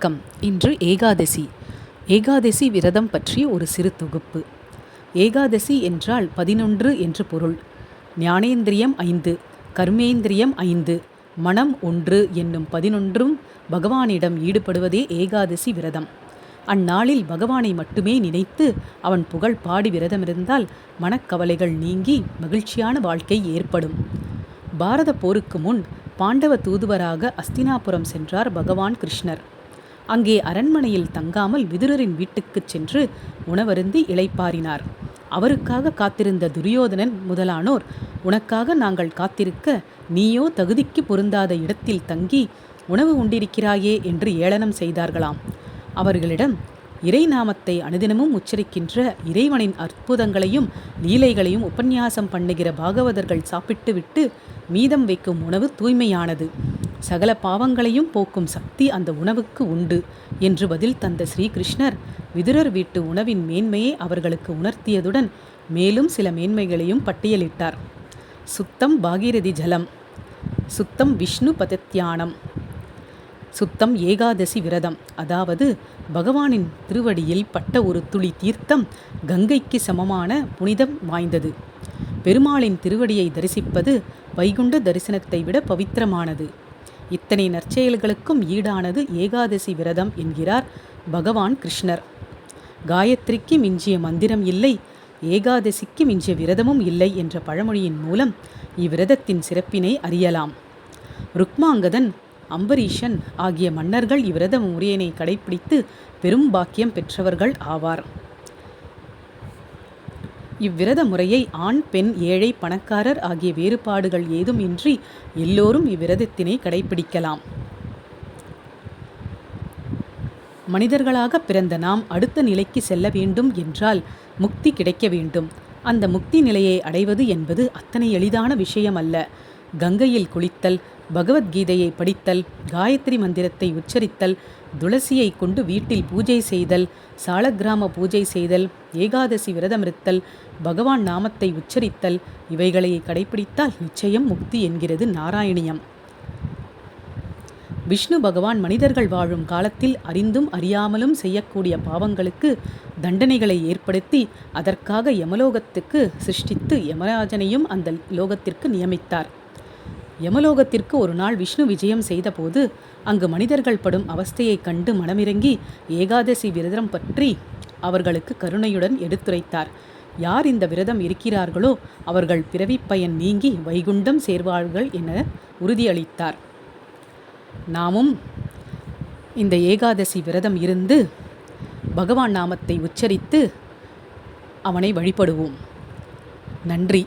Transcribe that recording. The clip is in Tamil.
வணக்கம். இன்று ஏகாதசி. ஏகாதசி விரதம் பற்றிய ஒரு சிறு தொகுப்பு. ஏகாதசி என்றால் பதினொன்று என்று பொருள். ஞானேந்திரியம் ஐந்து கர்மேந்திரியம் ஐந்து மனம் ஒன்று என்னும் பதினொன்றும் பகவானிடம் ஈடுபடுவதே ஏகாதசி விரதம். அந்நாளில் பகவானை மட்டுமே நினைத்து அவன் புகழ் பாடி விரதமிருந்தால் மனக்கவலைகள் நீங்கி மகிழ்ச்சியான வாழ்க்கை ஏற்படும். பாரத போருக்கு முன் பாண்டவ தூதுவராக அஸ்தினாபுரம் சென்றார் பகவான் கிருஷ்ணர். அங்கே அரண்மனையில் தங்காமல் விதுரரின் வீட்டுக்குச் சென்று உணவருந்தி இளைப்பாறினார். அவருக்காக காத்திருந்த துரியோதனன் முதலானோர் உனக்காக நாங்கள் காத்திருக்க நீயோ தகுதிக்கு பொருந்தாத இடத்தில் தங்கி உணவு உண்டிருக்கிறாயே என்று ஏளனம் செய்தார்களாம். அவர்களிடம் இறை நாமத்தை அனுதினமும் உச்சரிக்கின்ற இறைவனின் அற்புதங்களையும் லீலைகளையும் உபன்யாசம் பண்ணுகிற பாகவதர்கள் சாப்பிட்டுவிட்டு மீதம் வைக்கும் உணவு தூய்மையானது. சகல பாவங்களையும் போக்கும் சக்தி அந்த உணவுக்கு உண்டு என்று பதில் தந்த ஸ்ரீகிருஷ்ணர் விதுரர் வீட்டு உணவின் மேன்மையை அவர்களுக்கு உணர்த்தியதுடன் மேலும் சில மேன்மைகளையும் பட்டியலிட்டார். சுத்தம் பாகீரதி ஜலம் சுத்தம் விஷ்ணு பதத்தியானம் சுத்தம் ஏகாதசி விரதம் அதாவது பகவானின் திருவடியில் பட்ட ஒரு துளி தீர்த்தம் கங்கைக்கு சமமான புனிதம் வாய்ந்தது. பெருமாளின் திருவடியை தரிசிப்பது வைகுண்ட தரிசனத்தை விட பவித்திரமானது. இத்தனை நற்செயல்களுக்கும் ஈடானது ஏகாதசி விரதம் என்கிறார் பகவான் கிருஷ்ணர். காயத்ரிக்கு மிஞ்சிய மந்திரம் இல்லை ஏகாதசிக்கு மிஞ்சிய விரதமும் இல்லை என்ற பழமொழியின் மூலம் இவ்விரதத்தின் சிறப்பினை அறியலாம். ருக்மாங்கதன் அம்பரீஷன் ஆகிய மன்னர்கள் இவ்விரத முறையினை கடைபிடித்து பெரும் பாக்கியம் பெற்றவர்கள் ஆவார். இவ்விரத முறையை ஆண் பெண் ஏழை பணக்காரர் ஆகிய வேறுபாடுகள் ஏதும் இன்றி எல்லோரும் இவ்விரதத்தினை கடைபிடிக்கலாம் மனிதர்களாக பிறந்த நாம் அடுத்த நிலைக்கு செல்ல வேண்டும் என்றால் முக்தி கிடைக்க வேண்டும். அந்த முக்தி நிலையை அடைவது என்பது அத்தனை எளிதான விஷயம் அல்ல கங்கையில் குளித்தல் பகவத்கீதையை படித்தல் காயத்ரி மந்திரத்தை உச்சரித்தல் துளசியை கொண்டு வீட்டில் பூஜை செய்தல் சாலக்கிராம பூஜை செய்தல் ஏகாதசி விரதமிருத்தல் பகவான் நாமத்தை உச்சரித்தல் இவைகளை கடைபிடித்தால் நிச்சயம் முக்தி என்கிறது நாராயணியம். விஷ்ணு பகவான் மனிதர்கள் வாழும் காலத்தில் அறிந்தும் அறியாமலும் செய்யக்கூடிய பாவங்களுக்கு தண்டனைகளை ஏற்படுத்தி அதற்காக யமலோகத்துக்கு சிருஷ்டித்து யமராஜனையும் அந்த லோகத்திற்கு நியமித்தார். யமலோகத்திற்கு ஒரு நாள் விஷ்ணு விஜயம் செய்தபோது அங்கு மனிதர்கள் படும் அவஸ்தையைக் கண்டு மனமிறங்கி ஏகாதசி விரதம் பற்றி அவர்களுக்கு கருணையுடன் எடுத்துரைத்தார். யார் இந்த விரதம் இருக்கிறார்களோ அவர்கள் பிறவி பயன் நீங்கி வைகுண்டம் சேர்வார்கள் என உறுதியளித்தார். நாமும் இந்த ஏகாதசி விரதம் இருந்து பகவான் நாமத்தை உச்சரித்து அவனை வழிபடுவோம். நன்றி.